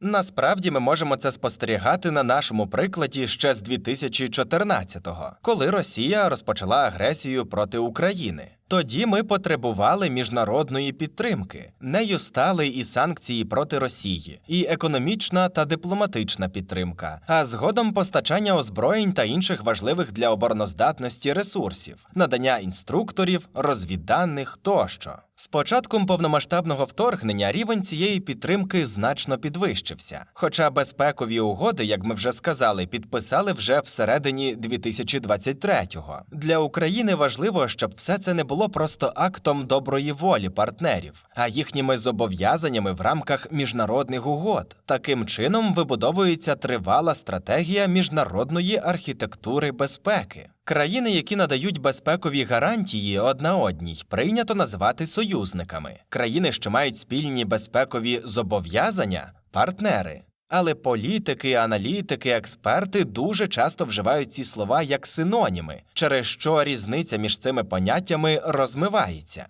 Насправді ми можемо це спостерігати на нашому прикладі ще з 2014-го, коли Росія розпочала агресію проти України. Тоді ми потребували міжнародної підтримки. Нею стали і санкції проти Росії, і економічна та дипломатична підтримка, а згодом постачання озброєнь та інших важливих для обороноздатності ресурсів, надання інструкторів, розвідданих тощо. З початком повномасштабного вторгнення рівень цієї підтримки значно підвищився. Хоча безпекові угоди, як ми вже сказали, підписали вже всередині 2023-го. Для України важливо, щоб все це не було просто актом доброї волі партнерів, а їхніми зобов'язаннями в рамках міжнародних угод. Таким чином вибудовується тривала стратегія міжнародної архітектури безпеки. Країни, які надають безпекові гарантії одна одній, прийнято називати союзниками. Країни, що мають спільні безпекові зобов'язання партнери. Але політики, аналітики, експерти дуже часто вживають ці слова як синоніми, через що різниця між цими поняттями розмивається.